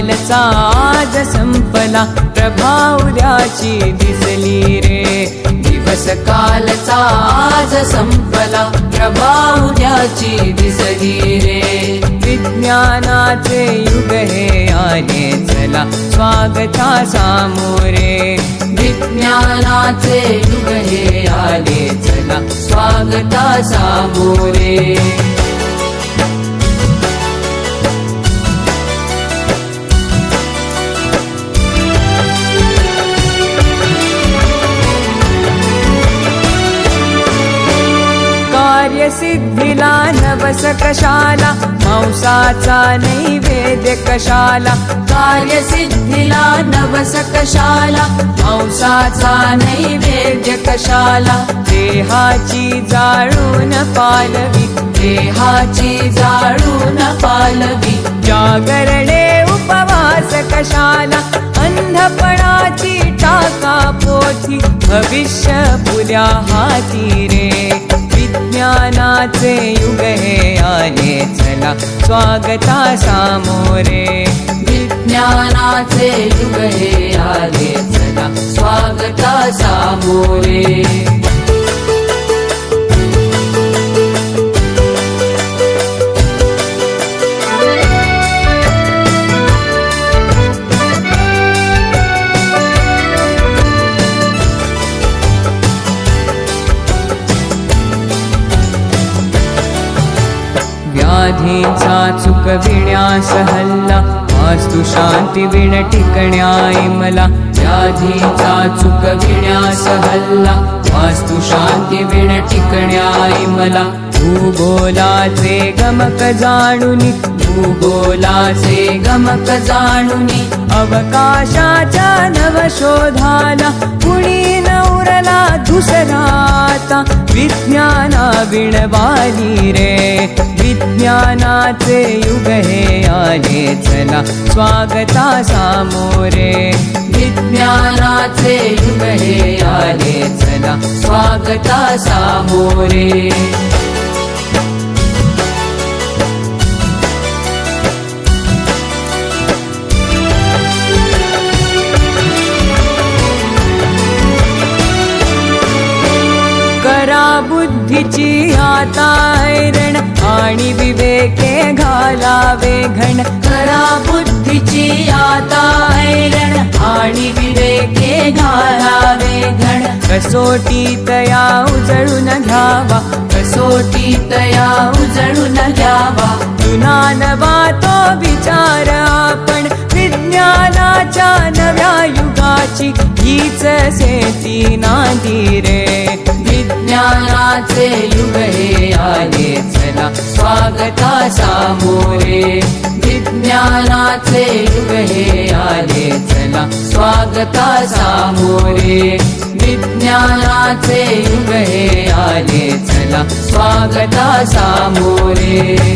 कालचा आज संपला. प्रभावल्याची दिसली रे. दिवस कालचा आज संपला. प्रभावल्याची दिसली रे. विज्ञानाचे युग हे आले चला. स्वागता सामोरे विज्ञानाचे युग हे आले चला. स्वागता सामोरे कार्यसिद्धीला नवस कशाला मांसाचा नैवेद्य कशाला कार्यसिद्धीला नवस कशाला मांसाचा नैवेद्य कशाला देहाची जाळून पालवी देहाची जाळून पालवी. जागरणे उपवास कशाला अंधपणाची का पोथी? भविष्य पुल्या हाती रे. विज्ञानाचे युग हे आले. चला स्वागता सामोरे विज्ञानाचे युग हे आले. चला स्वागता सामोरे बाधेचा चुक विण्यास हल्ला. वास्तु शांती विण टिकण्याई मला व्याधीचा चुकविण्यास हल्ला. वास्तु शांती विण टिकण्याई मला भूगोलाचे गमक जाणुनी. भूगोलाचे गमक जाणुनी. अवकाशाच्या नवशोधाला कुणी नवरला दुसराता. विज्ञाना विणवाली रे विज्ञानाचे युग हे आले. चला स्वागता सामोरे. विज्ञानाचे युग हे आले. चला स्वागता सामोरे. करा बुद्धीची आता ऐरण कसोटी तया उजळून घ्यावा कसोटी तया उजळून घ्यावा. जुनानवा तो विचार आपण विज्ञानाच्या नव्या युगाची. हीच सेती नांदी रे. विज्ञानाचे युग हे आले चला स्वागता सामोरे विज्ञानाचे युग हे आले चला. स्वागता सामोरे. विज्ञानाचे युग हे आले चला. स्वागता सामोरे.